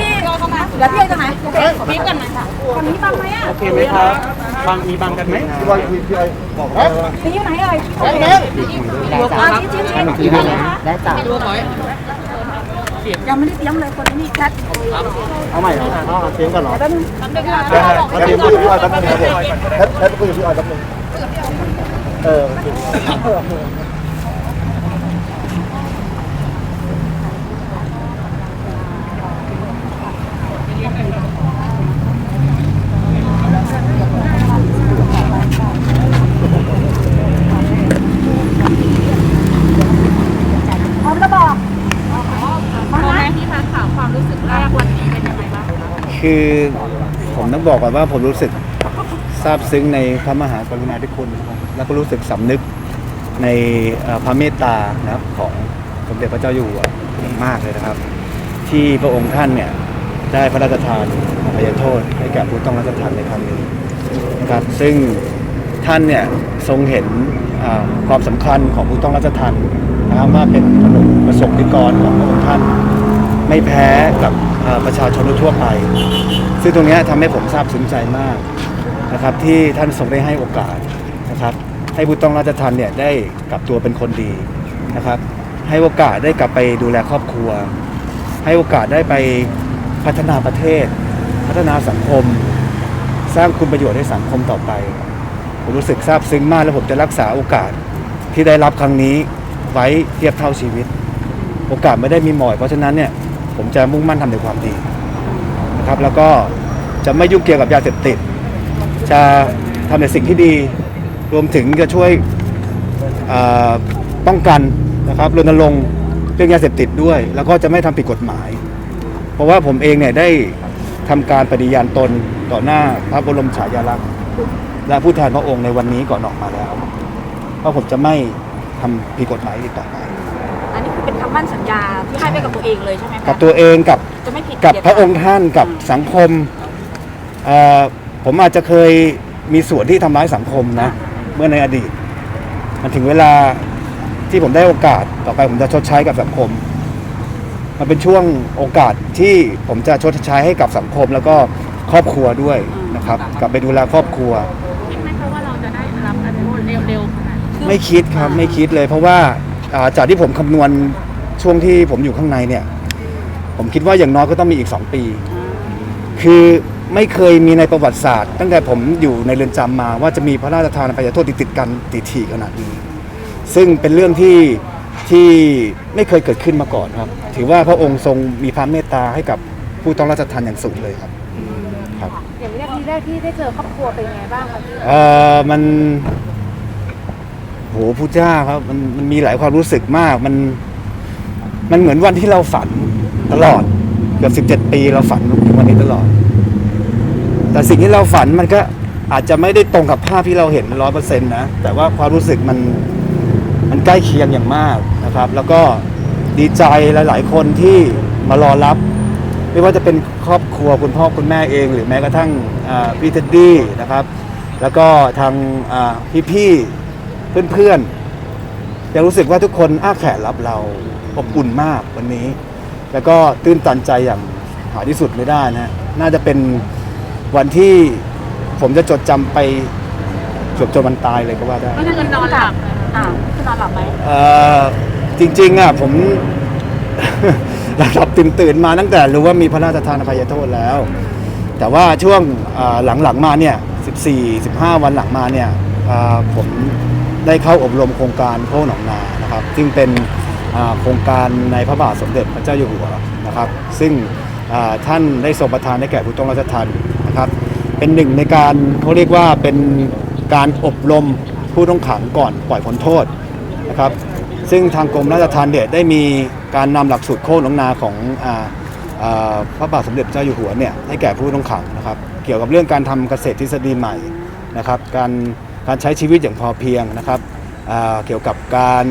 พี่รอเข้ามาเดี๋ยวพี่จะไหนเดี๋ยวพี่กันนะคนนี้บังไหมอะโอเคไหมครับบางมีบางกันไหมพี่บอยพี่พี่ไอ้บอกนะนี่อยู่ไหนเอ่ยแบงค์แบงค์อ่าชี้ชี้ชี้ได้เลยคะได้จ้ะยังไม่ได้เตรียมเลยคนนี้แคทเอาใหม่เอาเอาเสียงก่อนเหรอแป๊บนึงแป๊บนึงค่ะแพทคุยกับพี่ออยแป๊บนึงครับผมแพทแพทคุยกับพี่ออยแป๊บนึงเออ พร้อมแล้วบอกตอนแรกที่ทานข่าวความรู้สึกแรกวันนี้เป็นยังไงบ้างคะคือผมต้องบอกก่อนว่าผมรู้สึกซาบซึ้งในพระมหากรุณาธิคุณนะครับแล้วก็รู้สึกสำนึกในเอ่อพระเมตตานะครับของสมเด็จพระเจ้าอยู่หัวอย่างมากเลยนะครับ ที่พระองค์ท่านเนี่ย ได้พระราชทานอภัยโทษให้แก่ผู้ต้องรัชทานในครั้งนี้นะครับซึ่งท่านเนี่ยทรงเห็นความสำคัญของผู้ต้องรัชทานนะครับว่าเป็นขนมประสบนิกรของพระองค์ท่านไม่แพ้กับประชาชนทั่วไป ซึ่งตรงนี้ยทำให้ผมซาบซึ้งใจมากนะครับที่ท่านทรงได้ให้โอกาสนะครับให้ผู้ต้องราชทันเนี่ยได้กลับตัวเป็นคนดีนะครับ ให้โอกาสได้กลับไปดูแลครอบครัว ให้โอกาสได้ไป พัฒนาประเทศ พัฒนาสังคม สร้างคุณประโยชน์ให้สังคมต่อไป ผมรู้สึกซาบซึ้งมากและผมจะรักษาโอกาสที่ได้รับครั้งนี้ไว้เทียบเท่าชีวิต โอกาสไม่ได้มีหมอยเพราะฉะนั้นเนี่ยผมจะมุ่งมั่นทำในความดีนะครับแล้วก็จะไม่ยุ่งเกี่ยวกับยาเสพติด จะทำในสิ่งที่ดี รวมถึงจะช่วยป้องกันนะครับรณรงค์เรื่องยาเสพติดด้วย แล้วก็จะไม่ทำผิดกฎหมาย เพราะว่าผมเองเนี่ยได้ทำการปฏิญาณตนต่อหน้าพระบรมฉายาลักษณ์และผู้แทนพระองค์ในวันนี้ก่อนออกมาแล้วว่าผมจะไม่ทำผิดกฎหมายอีกต่อไปอันนี้คือเป็นคำมั่นสัญญาที่ให้ไปกับตัวเองเลยใช่ไหมคะกับตัวเองกับจะไม่ผิดกับพระองค์ท่านกับสังคมเอ่อผมอาจจะเคยมีส่วนที่ทำร้ายสังคมนะ เมื่อในอดีต มันถึงเวลาที่ผมได้โอกาสต่อไปผมจะชดใช้กับสังคม มันเป็นช่วงโอกาสที่ผมจะชดใช้ให้กับสังคมแล้วก็ครอบครัวด้วยนะครับกลับไปดูแลครอบครัว คิดไหมคะว่าเราจะได้รับอนุญาตเร็วๆขนาดนี้ไม่คิดครับไม่คิดเลย เพราะว่าอ่าจากที่ผมคำนวณช่วงที่ผมอยู่ข้างในเนี่ย ผมคิดว่าอย่างน้อยก็ต้องมีอีก 2 ปี คือไม่เคยมีในประวัติศาสตร์ ตั้งแต่ผมอยู่ในเรือนจำมาว่าจะมีพระราชทานอภัยโทษติดๆกันติดถี่ขนาดนี้ ซึ่งเป็นเรื่องที่ ที่ไม่เคยเกิดขึ้นมาก่อนครับ ถือว่าพระองค์ทรงมีพระเมตตาให้กับผู้ต้องราชทานอย่างสูงเลยครับ ครับ อย่างแรกที่แรกที่ได้เจอครอบครัวเป็นยังไงบ้างคะพี่เออมันโหพุทธเจ้าครับมันมันมีหลายความรู้สึกมากมันมันเหมือนวันที่เราฝันตลอดเกือบสิบเจ็ดปีเราฝันถึงวันนี้ตลอด แต่สิ่งที่เราฝันมันก็อาจจะไม่ได้ตรงกับภาพที่เราเห็นร้อยเปอร์เซ็นต์นะ แต่ว่าความรู้สึกมัน มันใกล้เคียงอย่างมากนะครับ แล้วก็ดีใจหลาย ๆ คนที่มารอรับ ไม่ว่าจะเป็นครอบครัวคุณพ่อคุณแม่เอง หรือแม้กระทั่งพี่เท็ดดี้นะครับ แล้วก็ทางอ่พี่ๆเพื่อนๆยังรู้สึกว่าทุกคนอ้าแขนรับเราอบอุ่นมากวันนี้ แล้วก็ตื้นตันใจอย่างหาที่สุดไม่ได้นะน่าจะเป็นวันที่ผมจะจดจำไปจบจนวันตายเลยก็ว่าได้ก็คือนอนหลับ อ่าคือนอนหลับไหมเอ่อจริงๆอะผม หลับตื่นตื่นๆมาตั้งแต่รู้ว่ามีพระราชทานอภัยโทษแล้ว แต่ว่าช่วงอ่าหลังๆมาเนี่ย14 15 วันหลังมาเนี่ยอ่าผมได้เข้าอบรมโครงการโค้งหนองนานะครับ ซึ่งเป็นอ่าโครงการในพระบาทสมเด็จพระเจ้าอยู่หัวนะครับ ซึ่งอ่าท่านได้ทรงประทานให้แก่ผู้ต้องราชทานนะครับ เป็นหนึ่งในการเขาเรียกว่าเป็นการอบรม ผู้ต้องขังก่อนปล่อยพ้นโทษนะครับซึ่งทางกรมราชทัณฑ์เนี่ยได้มีการนำหลักสูตรโค้งหนองนาของออพระบาทสมเด็จเจ้าอยู่หัวเนี่ยให้แก่ผู้ต้องขังนะครับเกี่ยวกับเรื่องการทำเกษตรทฤษฎีใหม่นะครับการการใช้ชีวิตอย่างพอเพียงนะครับเกี่ยวกับการ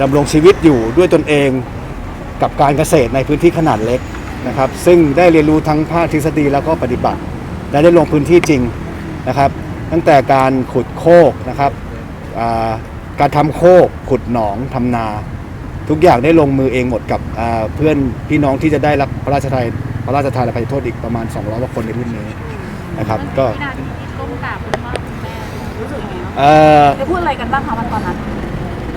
ดำรงชีวิตอยู่ด้วยตนเองกับการเกษตรในพื้นที่ขนาดเล็กนะครับ ซึ่งได้เรียนรู้ทั้งภาคทฤษฎีแล้วก็ปฏิบัติและได้ลงพื้นที่จริงนะครับ ตั้งแต่การขุดโคกนะครับ การทำโคกขุดหนองทำนา ทุกอย่างได้ลงมือเองหมดกับอ่าเพื่อนพี่น้องที่จะได้รับพระราชทานพระราชทานอภัยโทษอีกประมาณ 200กว่าคนในรุ่นนี้นะครับก็วินาทีที่ก้มกราบคุณพ่อคุณแม่รู้สึกไงเอ่อได้พูดอะไรกันบ้างคะวันตอนนั้น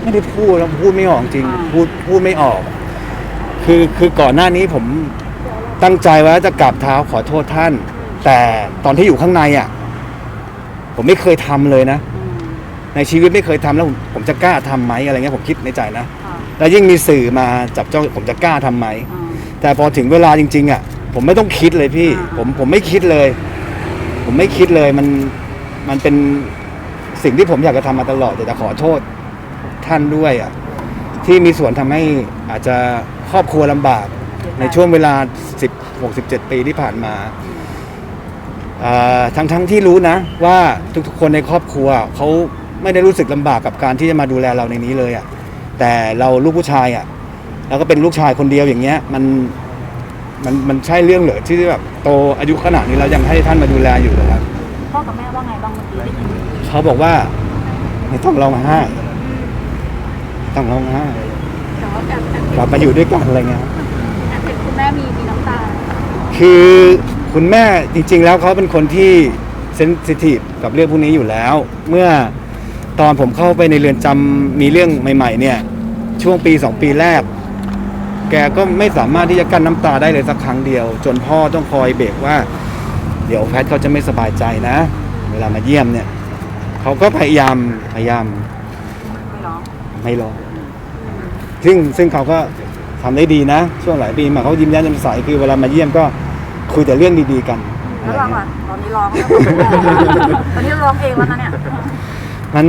ไม่ได้พูดแล้วพูดไม่ออกจริงอ่าพูดพูดไม่ออก คือคือก่อนหน้านี้ผมตั้งใจไว้ว่าจะกราบเท้าขอโทษท่าน แต่ตอนที่อยู่ข้างในอะ ผมไม่เคยทำเลยนะอืม ในชีวิตไม่เคยทำแล้วผมผมจะกล้าทำไหมอะไรเงี้ยผมคิดในใจนะ ค่ะแล้วยิ่งมีสื่อมาจับจ้องผมจะกล้าทำไหม อ่า แต่พอถึงเวลาจริง ๆอะผมไม่ต้องคิดเลยพี่ อ่า ผมผมไม่คิดเลย ผมไม่คิดเลยมันมันเป็นสิ่งที่ผมอยากจะทำมาตลอดแต่จะขอโทษท่านด้วยอะที่มีส่วนทำให้อาจจะครอบครัวลำบาก ในช่วงเวลา 16 17 ปีที่ผ่านมาอ่าทั้งทั้งที่รู้นะว่าทุกๆ คนในครอบครัวเขา ไม่ได้รู้สึกลำบากกับการที่จะมาดูแลเราในนี้เลยอะแต่เราลูกผู้ชายอะแล้วก็เป็นลูกชายคนเดียวอย่างเงี้ยมันมันมันใช่เรื่องเหรอที่แบบโตอายุขนาดนี้เรายังให้ท่านมาดูแลอยู่นะครับพ่อกับแม่ว่าไงบ้างเมื่อกี้ได้ยินเขาบอกว่าไม่ต้องร้องไห้ไม่ต้องร้องไห้แต่ว่าแอบแอบกลับมาอยู่ด้วยกันอะไรเงี้ยแอบเห็นคุณแม่มีมีน้ำตา คือคุณแม่จริง ๆ แล้วเขาเป็นคนที่เซนซิทีฟกับเรื่องพวกนี้อยู่แล้ว เมื่อ ตอนผมเข้าไปในเรือนจำมีเรื่องใหม่ ๆ เนี่ย ช่วงปีสองปีแรก แกก็ไม่สามารถที่จะกั้นน้ำตาได้เลยสักครั้งเดียว จนพ่อต้องคอยเบรกว่า เดี๋ยวแพทย์เขาจะไม่สบายใจนะ เวลามาเยี่ยมเนี่ยเขาก็พยายามพยายามไม่ร้องไม่รอซึ่งซึ่งเขาก็ทำได้ดีนะ ช่วงหลายปีมาเขายิ้มแย้มแจ่มใสคือเวลามาเยี่ยมก็คุยแต่เรื่องดีๆกันอะแล้ไรวเราเงี้อะยตอนนี้ร้องแล้วตอนนี้ร้องเองแล้วนะเนี่ย มัน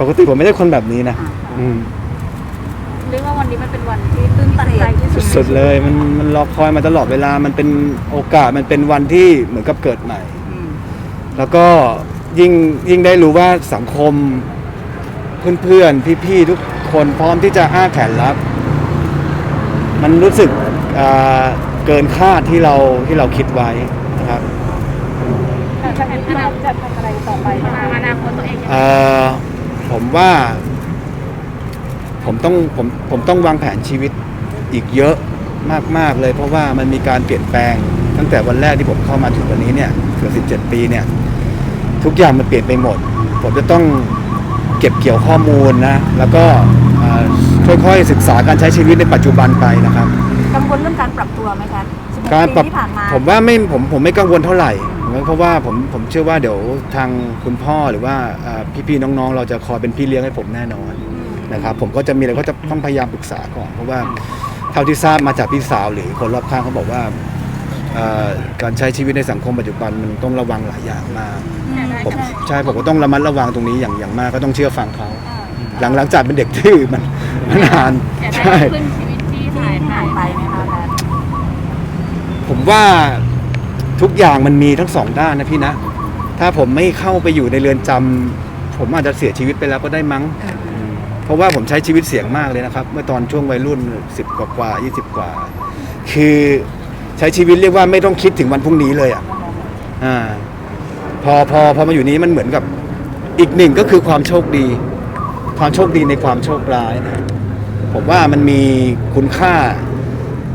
ปกติผมไม่ใช่คนแบบนี้นะอืมเรียกว่าวันนี้มันเป็นวันที่ตื้นตันใจที่สุดสุดๆเลย มันมันรอคอยมาตลอดเวลามันเป็นโอกาสมันเป็นวันที่เหมือนกับเกิดใหม่อืมแล้วก็ยิ่งยิ่งได้รู้ว่าสังคมเพื่อนๆพี่ๆทุกคนพร้อมที่จะอ้าแขนรับ มันรู้สึกอ่าเกินคาดที่เราที่เราคิดไว้นะครับแต่ จะเป็นเราจะทำอะไรต่อไปมาอนาคตตัวเองยังไงเอ่อผมว่า ผมต้องผมผมต้องวางแผนชีวิตอีกเยอะมาก ๆ เลย เพราะว่ามันมีการเปลี่ยนแปลง ตั้งแต่วันแรกที่ผมเข้ามาถึงวันนี้เนี่ยเกือบ17 ปีเนี่ย ทุกอย่างมันเปลี่ยนไปหมด ผมจะต้องเก็บเกี่ยวข้อมูลนะ แล้วก็เอ่อค่อยๆศึกษาการใช้ชีวิตในปัจจุบันไปนะครับ กังวลเรื่องการปรับตัวไหมคะ16การปรับปีที่ผ่านมา ผมว่าไม่ผมผมไม่กังวลเท่าไหร่ เพราะว่าผมผมเชื่อว่าเดี๋ยวทางคุณพ่อหรือว่าเอ่อพี่ๆน้องๆ เราจะคอยเป็นพี่เลี้ยงให้ผมแน่นอนนะครับผมก็จะมีอะไรก็จะต้องพยายามปรึกษาก่อนเพราะว่าเท่าที่ทราบมาจากพี่สาวหรือคนรอบข้างเขาบอกว่าเอ่อการใช้ชีวิตในสังคมปัจจุบันมันต้องระวังหลายอย่างมากผมใช่ผมก็ต้องระมัดระวังตรงนี้อย่างอย่างมากก็ต้องเชื่อฟังเขาหลังหลังจากเป็นเด็กที่มันมันนานแต่ได้ใช่ขึ้นชีวิตที่ที่หายที่ไปหายไปไหมคะแพทย์ผมว่า ทุกอย่างมันมีทั้งสองด้านนะพี่นะ ถ้าผมไม่เข้าไปอยู่ในเรือนจำผมอาจจะเสียชีวิตไปแล้วก็ได้มั้ง เพราะว่าผมใช้ชีวิตเสี่ยงมากเลยนะครับ เมื่อตอนช่วงวัยรุ่นสิบกว่ากว่ายี่สิบกว่า คือใช้ชีวิตเรียกว่าไม่ต้องคิดถึงวันพรุ่งนี้เลยอะอ่าพอพอพอมาอยู่นี้มันเหมือนกับอีกหนึ่งก็คือความโชคดี ความโชคดีในความโชคร้ายนะผมว่ามันมีคุณค่า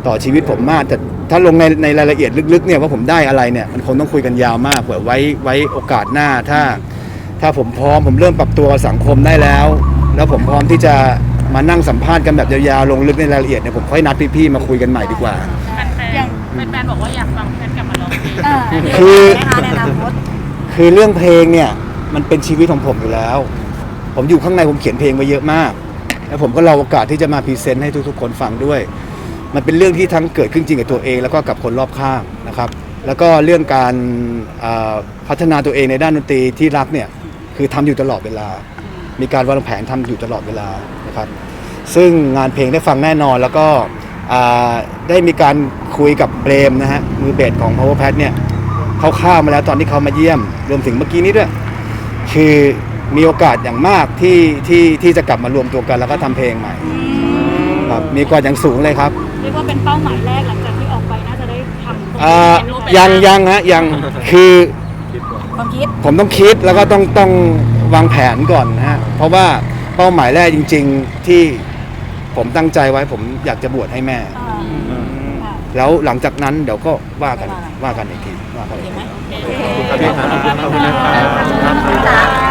ต่อชีวิตผมมากแต่ ถ้าลงในในรายละเอียดลึกๆเนี่ยว่าผมได้อะไรเนี่ยมันคงต้องคุยกันยาวมากเผื่อไว้ไว้โอกาสหน้าถ้า ถ้าผมพร้อมผมเริ่มปรับตัวกับสังคมได้แล้ว แล้วผมพร้อมที่จะมานั่งสัมภาษณ์กันแบบยาวๆลงลึกในรายละเอียดเนี่ยผมค่อยนัดพี่ๆมาคุยกันใหม่ดีกว่า แฟนๆแฟนๆบอกว่าอยากฟังแพทย์กลับมาร้องเพลงเออคือไหมคะในอนาคตคือเรื่องเพลงเนี่ยมันเป็นชีวิตของผมอยู่แล้ว ผมอยู่ข้างในผมเขียนเพลงไว้เยอะมาก แล้วผมก็รอโอกาสที่จะมาพรีเซนต์ให้ทุกๆ คนฟังด้วย มันเป็นเรื่องที่ทั้งเกิดขึ้นจริงกับตัวเอง แล้วก็กับคนรอบข้างนะครับ แล้วก็เรื่องการพัฒนาตัวเองในด้านดนตรีที่รักเนี่ยคือทำอยู่ตลอดเวลา มีการวางแผนทำอยู่ตลอดเวลานะครับ ซึ่งงานเพลงได้ฟังแน่นอนแล้วก็ได้มีการคุยกับเปรมนะฮะมือเบสของ Power Pad เนี่ยเขาข้ามาแล้วตอนที่เขามาเยี่ยม รวมถึงเมื่อกี้นี้ด้วย คือมีโอกาสอย่างมากที่ที่ที่จะกลับมารวมตัวกันแล้วก็ทำเพลงใหม่ครับมีโอกาสอย่างสูงเลยครับ เรียกว่าเป็นเป้าหมายแรกหลังจากที่ออกไปน่าจะได้ทำตรงอ่านี้เป็นรูปเป็นยังร่ายังฮะยังคือความคิดผมต้องคิดแล้วก็ต้องต้องวางแผนก่อนนะฮะเพราะว่าเป้าหมายแรกจริง ๆที่ผมตั้งใจไว้ผมอยากจะบวชให้แม่แล้วหลังจากนั้นเดี๋ยวก็ว่ากันว่ากันอีกทีว่ากันอีกทีขอบคุณครับพี่ครับขอบคุณนะครับ จ้า